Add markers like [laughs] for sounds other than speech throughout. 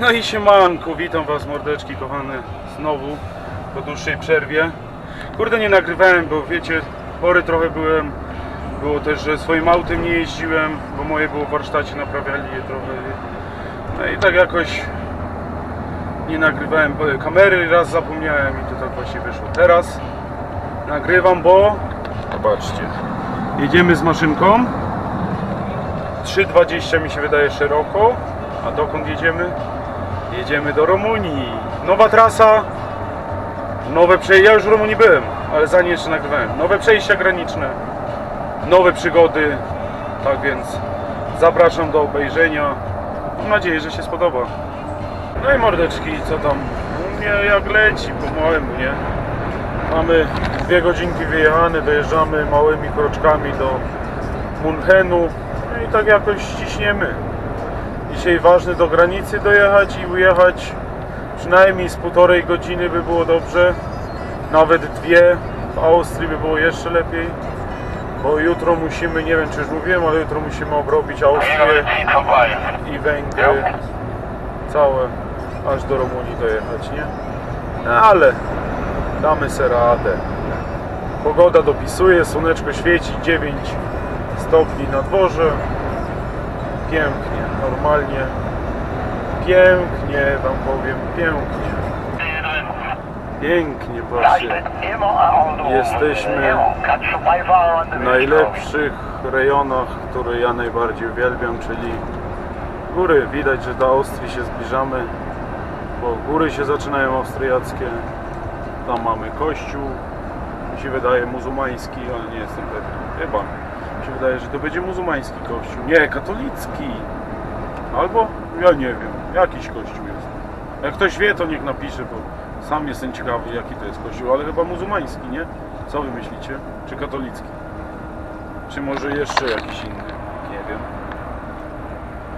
No i siemanko, witam was mordeczki kochane znowu po dłuższej przerwie. Kurde nie nagrywałem, bo wiecie, chory trochę byłem. Było też, że swoim autem nie jeździłem, bo moje było w warsztacie, naprawiali je trochę. No i tak jakoś nie nagrywałem kamery, raz zapomniałem i to tak właśnie wyszło. Teraz nagrywam, bo zobaczcie, jedziemy z maszynką. 3,20 mi się wydaje szeroko. A dokąd jedziemy? Jedziemy do Rumunii. Nowa trasa. Nowe przejścia. Ja już w Rumunii byłem, ale za nie jeszcze nagrywałem. Nowe przejścia graniczne. Nowe przygody. Tak więc zapraszam do obejrzenia. Mam nadzieję, że się spodoba. No i mordeczki, co tam? U mnie jak leci, po małemu, nie? Mamy dwie godzinki wyjechane, dojeżdżamy małymi kroczkami do Munchenu. No i tak jakoś ściśniemy. Dzisiaj ważne do granicy dojechać i ujechać przynajmniej z półtorej godziny by było dobrze. Nawet dwie. W Austrii by było jeszcze lepiej. Bo jutro musimy, nie wiem czy już mówiłem, ale jutro musimy obrobić Austrię i Węgry. Całe aż do Rumunii dojechać, nie? No ale damy se radę. Pogoda dopisuje, słoneczko świeci, 9 stopni na dworze. Pięknie, normalnie. Pięknie wam powiem, pięknie. Pięknie, patrzcie. Jesteśmy w najlepszych rejonach, które ja najbardziej uwielbiam, czyli góry. Widać, że do Austrii się zbliżamy, bo góry się zaczynają austriackie. Tam mamy kościół, mi się wydaje muzułmański, ale nie jestem pewien. Chyba. Mi się wydaje, że to będzie muzułmański kościół. Nie, katolicki. Albo, ja nie wiem, jakiś kościół jest. Jak ktoś wie, to niech napisze, bo sam jestem ciekawy, jaki to jest kościół, ale chyba muzułmański, nie? Co wy myślicie? Czy katolicki? Czy może jeszcze jakiś inny? Nie wiem.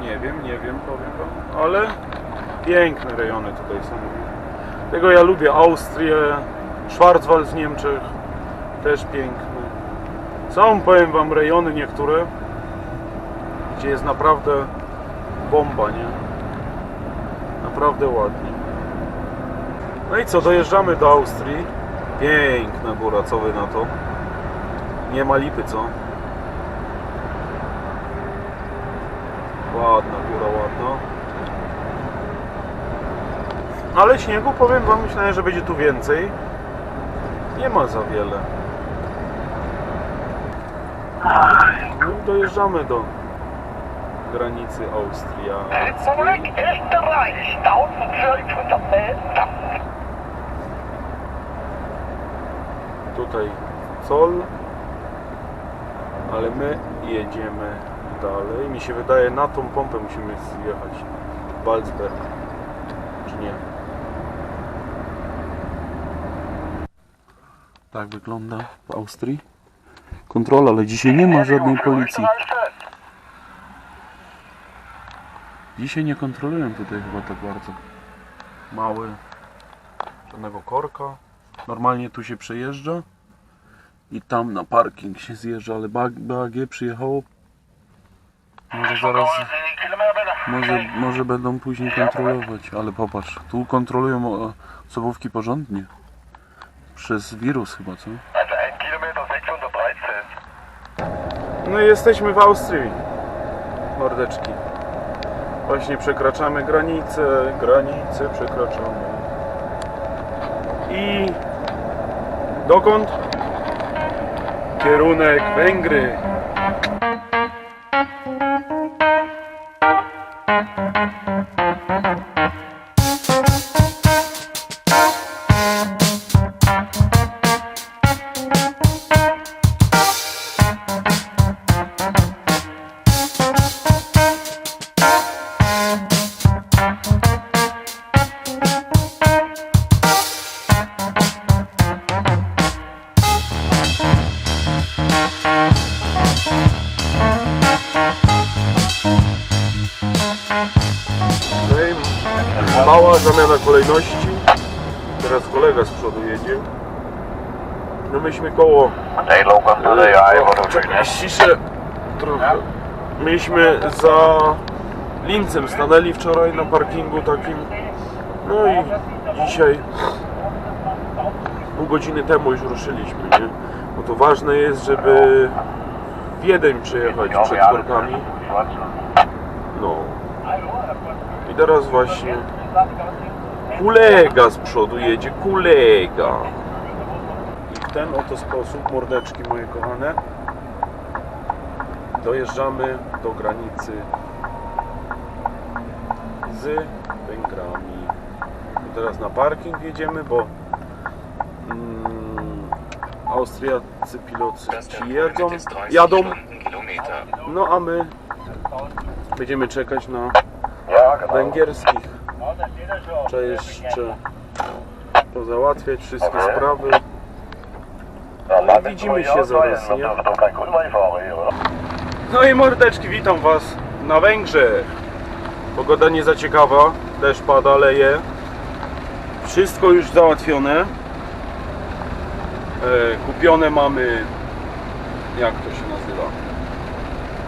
Nie wiem, nie wiem, powiem wam. Ale piękne rejony tutaj są. Tego ja lubię. Austrię, Schwarzwald w Niemczech. Też piękne. Są, powiem wam, rejony niektóre, gdzie jest naprawdę bomba, nie? Naprawdę ładnie. No i co, dojeżdżamy do Austrii. Piękna góra, co wy na to? Nie ma lipy, co? Ładna góra, ładna. Ale śniegu, powiem wam, myślałem, że będzie tu więcej. Nie ma za wiele. No i dojeżdżamy do granicy Austrii. Republik Österreich, 1400 Meter. Tutaj Zoll, ale my jedziemy dalej. Mi się wydaje, na tą pompę musimy zjechać. Balzberg, czy nie? Tak wygląda w Austrii. Kontrola, ale dzisiaj nie ma żadnej policji. Dzisiaj nie kontrolują tutaj chyba tak bardzo. Mały, żadnego korka. Normalnie tu się przejeżdża i tam na parking się zjeżdża, ale BAG, przyjechało. Może zaraz, może, może będą później kontrolować, ale popatrz, tu kontrolują osobówki porządnie. Przez wirus chyba, co? Also 1 Kilometer 613. No i jesteśmy w Austrii, mordeczki. Właśnie przekraczamy granicę, granicę przekraczamy. I dokąd? Kierunek Węgry. Ściszę trochę. Myśmy za Lincem stanęli wczoraj na parkingu takim. No i dzisiaj pół godziny temu już ruszyliśmy, nie? Bo to ważne jest, żeby Wiedeń przejechać przed korkami. No. I teraz właśnie kulega z przodu jedzie, kulega. I w ten oto sposób, mordeczki moje kochane, dojeżdżamy do granicy z Węgrami. Teraz na parking jedziemy, bo mm, Austriacy pilocy ci jedzą, jadą, no a my będziemy czekać na węgierskich. Trzeba jeszcze pozałatwiać wszystkie sprawy. No widzimy się zaraz, nie? No i mordeczki, witam Was na Węgrzech. Pogoda nie za ciekawa, deszcz pada, leje. Wszystko już załatwione. E, kupione mamy, jak to się nazywa?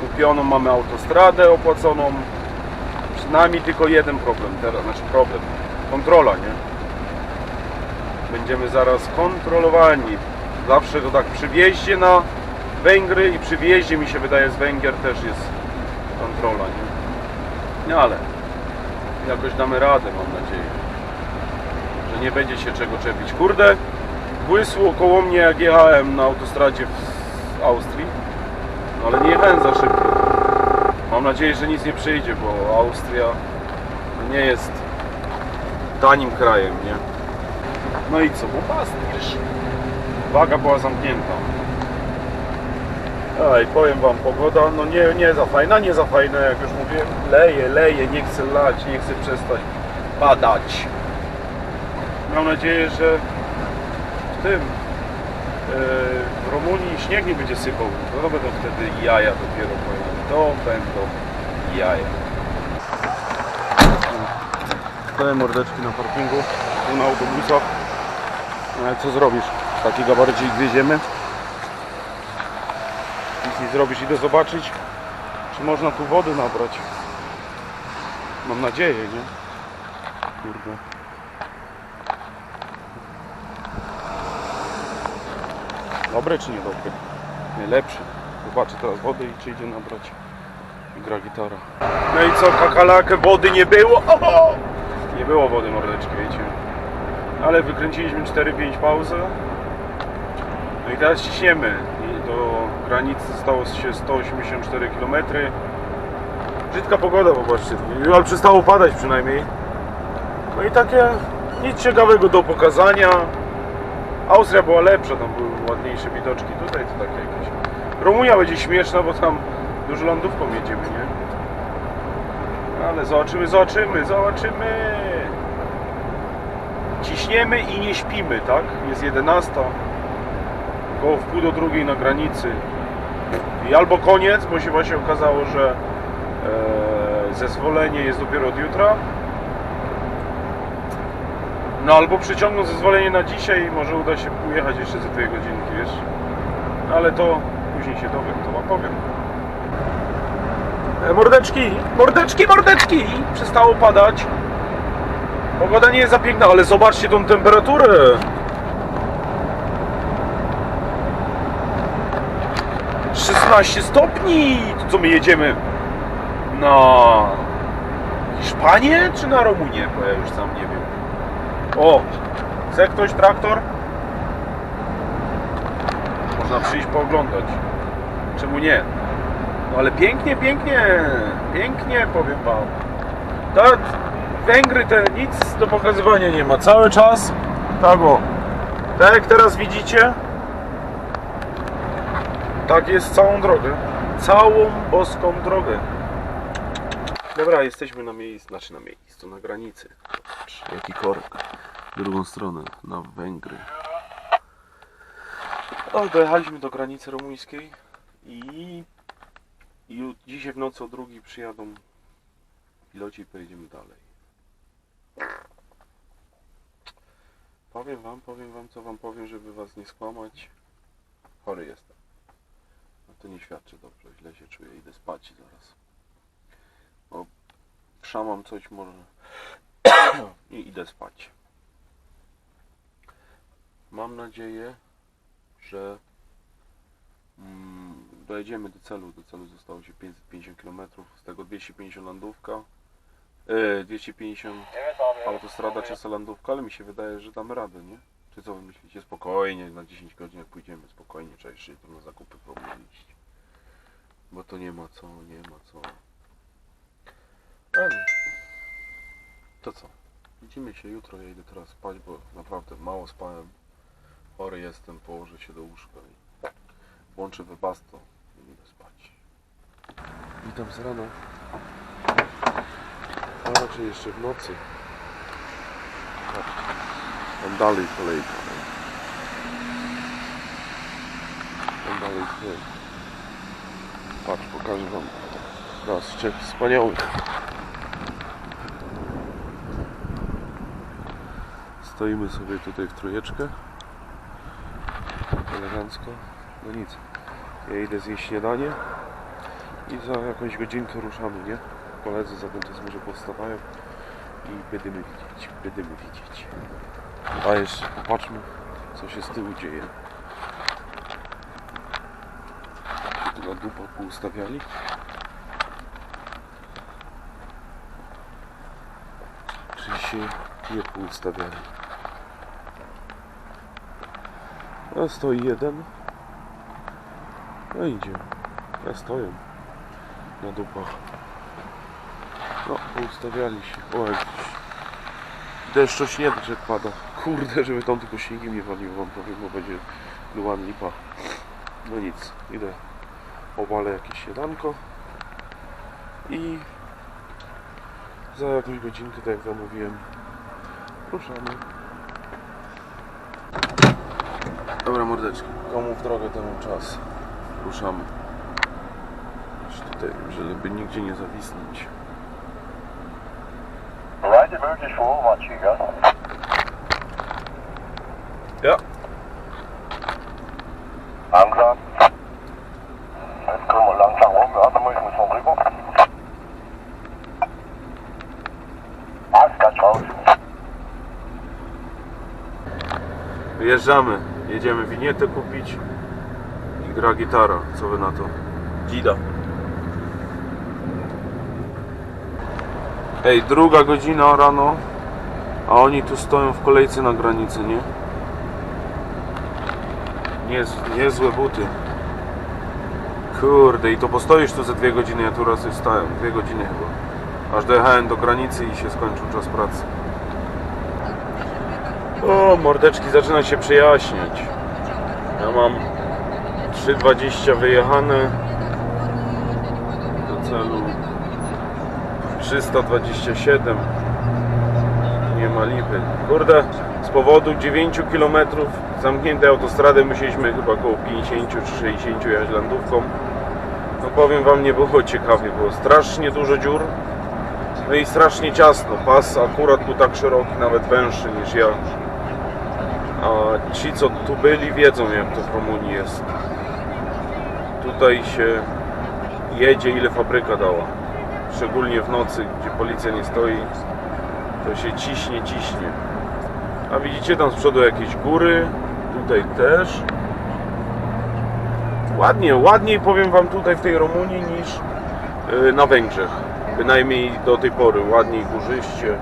Kupioną mamy autostradę opłaconą. Przed nami tylko jeden problem teraz, znaczy problem. Kontrola, nie? Będziemy zaraz kontrolowani. Zawsze to tak przy na Węgry i przy wjeździe mi się wydaje z Węgier też jest kontrola, nie? No ale jakoś damy radę, mam nadzieję. Że nie będzie się czego czepić. Kurde, błysło koło mnie jak jechałem na autostradzie w Austrii, no ale nie jechałem za szybko. Mam nadzieję, że nic nie przyjdzie, bo Austria nie jest tanim krajem, nie? No i co, bo. Waga była zamknięta. Ej, powiem wam, pogoda, no nie, nie za fajna, nie za fajna, jak już mówiłem, leje, leje, nie chcę lać, nie chcę przestać padać. Mam nadzieję, że w tym, yy, w Rumunii śnieg nie będzie sypał, to będą wtedy jaja dopiero, powiem, to będą jaja. Te mordeczki na parkingu, tu na autobusach. No ale co zrobisz? Taki gabarycik wieziemy. Nic nie zrobisz, idę zobaczyć, czy można tu wody nabrać. Mam nadzieję, nie? Kurde. Dobre czy niedobre? Nie, lepsze. Zobaczę teraz wody i czy idzie nabrać. I gra gitara. No i co, kakalakę wody nie było? Oho! Nie było wody, mordeczki, wiecie. Ale wykręciliśmy 4-5 pauzę. No i teraz ciśniemy. Granicy stało się 184 km. Brzydka pogoda, popatrzcie. Ale przestało padać przynajmniej. No i takie nic ciekawego do pokazania. Austria była lepsza, tam były ładniejsze widoczki. Tutaj to takie jakieś. Rumunia będzie śmieszna, bo tam dużo lądówką jedziemy, nie? Ale zobaczymy, zobaczymy, zobaczymy. Ciśniemy i nie śpimy, tak? Jest 11. Koło w pół do drugiej na granicy. I albo koniec, bo się właśnie okazało, że e, zezwolenie jest dopiero od jutra. No albo przyciągną zezwolenie na dzisiaj i może uda się ujechać jeszcze za dwie godzinki, wiesz? Ale to później się dowiem, to wam powiem. E, Mordeczki, mordeczki, mordeczki! Przestało padać. Pogoda nie jest za piękna, ale zobaczcie tą temperaturę. Szesnaście stopni! To co my jedziemy? Na Hiszpanię czy na Rumunię? Bo ja już sam nie wiem. O! Chce ktoś traktor? Można przyjść pooglądać. Czemu nie? No ale pięknie, pięknie, pięknie powiem wam. To Węgry te nic do pokazywania nie ma. Cały czas tak o. Tak jak teraz widzicie, tak jest całą drogę. Całą boską drogę. Dobra, jesteśmy na miejscu, znaczy na miejscu, na granicy. Jaki korek. W drugą stronę, na Węgry. O, dojechaliśmy do granicy rumuńskiej i i dzisiaj w nocy o drugiej przyjadą piloci i pojedziemy dalej. Powiem wam, powiem wam, co wam powiem, żeby was nie skłamać. Chory jestem. No to nie świadczy dobrze, źle się czuję, idę spać zaraz. Bo Szamam coś może. [coughs] I idę spać. Mam nadzieję, że mm, dojedziemy do celu. Do celu zostało się 550 km, z tego 250 landówka. E, 250 autostrada czysta landówka, ale mi się wydaje, że damy radę, nie? Czy co wy myślicie? Spokojnie, na 10 godzin jak pójdziemy, spokojnie, trzeba jeszcze na zakupy iść. Bo to nie ma co, nie ma co. Ale... To co? Widzimy się jutro, ja idę teraz spać, bo naprawdę mało spałem. Chory jestem, położę się do łóżka i włączę webasto i idę spać. Witam z rana. A raczej jeszcze w nocy. Patrz, Tam dalej kolejka. Tam dalej kolejka. Patrz, pokażę wam z trzech wspaniałych. Stoimy sobie tutaj w trójeczkę. Elegancko. No nic. Ja idę zjeść śniadanie i za jakąś godzinkę ruszamy, nie? Koledzy za z może powstawają i będziemy widzieć, będziemy widzieć. A jeszcze popatrzmy, co się z tyłu dzieje. Na dupach poustawiali. Czy się nie poustawiali? A stoi jeden. No idzie. Ja stoję. Na dupach. No, poustawiali się. O, jakiś deszcz ośnięczek pada. Kurde, żeby tam tylko śniegiem nie waliło, wam powiem, bo będzie luan lipa. No nic, idę. Obalę jakieś śniadanko. I za jakąś godzinkę, tak jak wam mówiłem, ruszamy. Dobra mordeczki, komu w drogę, temu czas. Ruszamy. Już tutaj, żeby nigdzie nie zawisnąć. Bereid je möglich voor, watje, gell? Ja. Langsam. Wyjeżdżamy, jedziemy winietę kupić i gra gitara. Co wy na to? Dzida. Ej, druga godzina rano, a oni tu stoją w kolejce na granicy, nie? Niez, niezłe buty. Kurde, i to postoisz tu ze dwie godziny, ja tu raz stałem, dwie godziny chyba. Aż dojechałem do granicy i się skończył czas pracy. O, mordeczki zaczyna się przejaśniać. Ja mam 3,20 wyjechane do celu 327 nie ma lipy kurde z powodu 9 km zamkniętej autostrady musieliśmy chyba około 50 czy 60 jechać landówką no powiem wam nie było ciekawie było strasznie dużo dziur. No i strasznie ciasno. Pas akurat był tak szeroki nawet węższy niż ja. A ci co tu byli wiedzą jak to w Rumunii jest. Tutaj się jedzie ile fabryka dała. Szczególnie w nocy, gdzie policja nie stoi, to się ciśnie, ciśnie. A widzicie tam z przodu jakieś góry, tutaj też. Ładnie, ładniej powiem Wam tutaj w tej Rumunii niż yy, na Węgrzech. Bynajmniej do tej pory, ładniej górzyście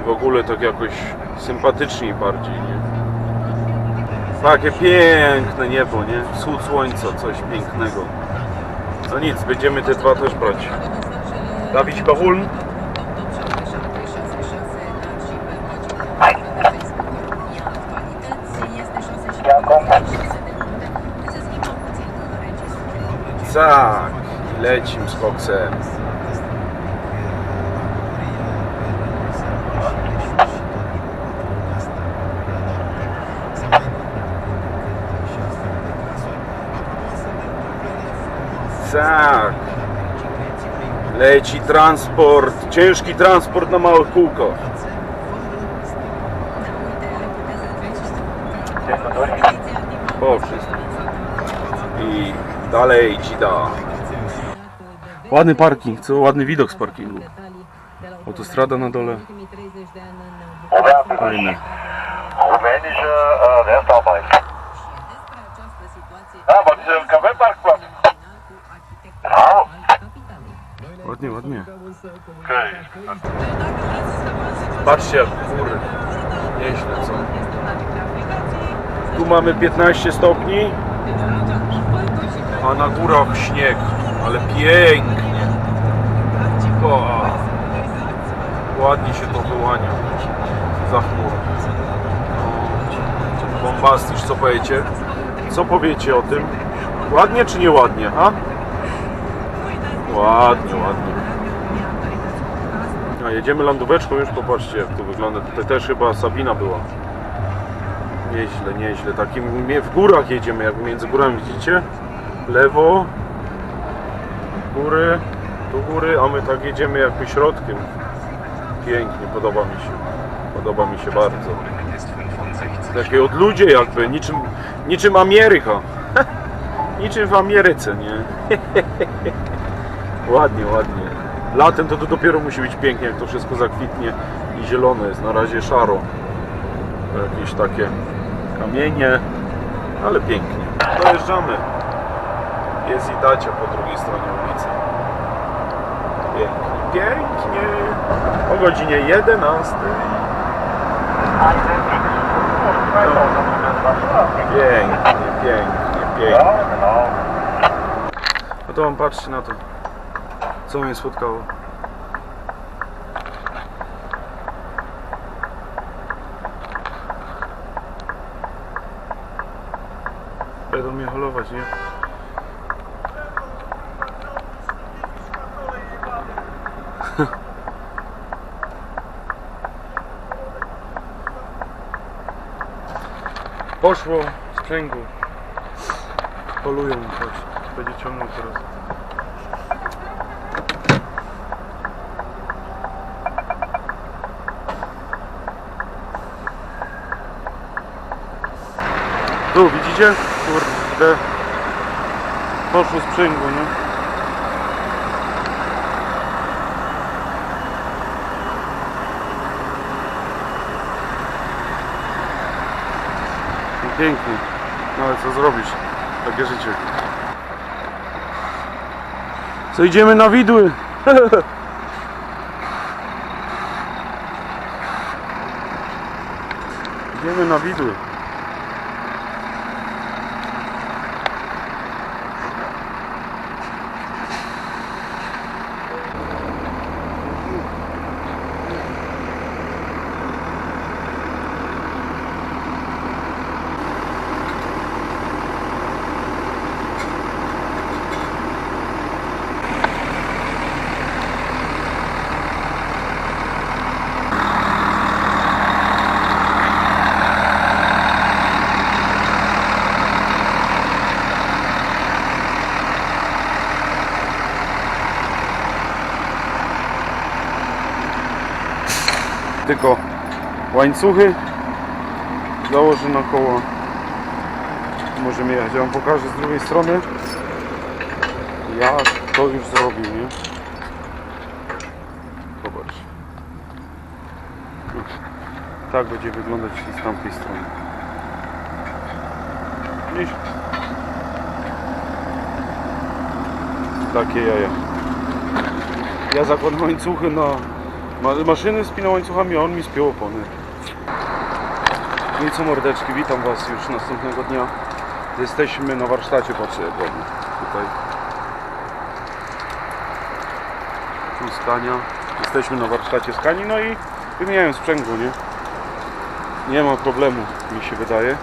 i w ogóle tak jakoś sympatyczniej bardziej, nie? Takie piękne niebo, nie? Wschód słońca, coś pięknego. No nic, będziemy te dwa też brać. Dawid Bachuln. Tak, i lecim z koksem. Tak. Leci transport, ciężki transport na wir durch? Po wszystkim. I dalej ci da. Ładny parking, co? Ładny widok z parkingu. Autostrada na dole. Fajne. Rumänische äh, Restarbeit. Ja, aber dieser Kaffeeparkplatz. Ja, Ładnie, ładnie. Patrzcie jak góry. Nieźle co. Tu mamy 15 stopni, a na górach śnieg. Ale pięknie. O, ładnie się to wyłania. Za chmur. Bombastysz, co powiecie? Co powiecie o tym? Ładnie czy nieładnie, ha? Ładnie, ładnie. A jedziemy landóweczką już, popatrzcie jak to wygląda. Tutaj też chyba Sabina była. Nieźle, nieźle. Takim w górach jedziemy, jak między górami widzicie. Lewo, góry, tu góry, a my tak jedziemy jakby środkiem. Pięknie, podoba mi się. Podoba mi się bardzo. Takie odludzie jakby, niczym, niczym Ameryka. [laughs] niczym w Ameryce, nie? [laughs] ładnie, ładnie. Latem to, to dopiero musi być pięknie, jak to wszystko zakwitnie i zielone jest. Na razie szaro. Jakieś takie kamienie, ale pięknie. Dojeżdżamy. Jest i dacia po drugiej stronie ulicy. Pięknie, pięknie. O godzinie 11. Pięknie, pięknie, pięknie. No to wam patrzcie na to, co mnie spotkało. Będą mnie holować, nie? Poszło sprzęgu. Polują, chodź. Będzie ciągnął teraz. Tu widzicie? Kurde. Poszło sprzęgło, nie? Pięknie. No ale co zrobisz? Takie życie. Co idziemy na widły? [laughs] idziemy na widły. Tylko łańcuchy założę na koło. Możemy jechać. Ja wam pokażę z drugiej strony jak to już zrobił, nie? Zobacz. Tak będzie wyglądać z tamtej strony. Widzisz? Takie jaja. Ja zakładam łańcuchy na maszyny spinał łańcuchami, a on mi spiął opony. No i co mordeczki, witam Was już następnego dnia. Jesteśmy na warsztacie, patrzcie jak. Tutaj. Tu skania. Jesteśmy na warsztacie skani, no i wymieniają sprzęgło, nie? Nie ma problemu, mi się wydaje.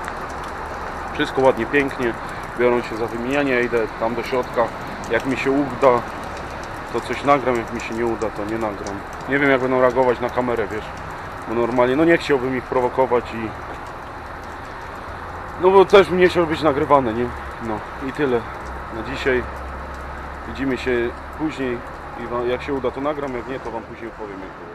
Wszystko ładnie, pięknie. Biorą się za wymienianie, idę tam do środka. Jak mi się uda, to coś nagram, jak mi się nie uda, to nie nagram. Nie wiem jak będą reagować na kamerę, wiesz. Bo normalnie, no nie chciałbym ich prowokować i... No bo też nie chciał być nagrywany, nie? No i tyle na dzisiaj. Widzimy się później i jak się uda to nagram, jak nie to wam później powiem jak było.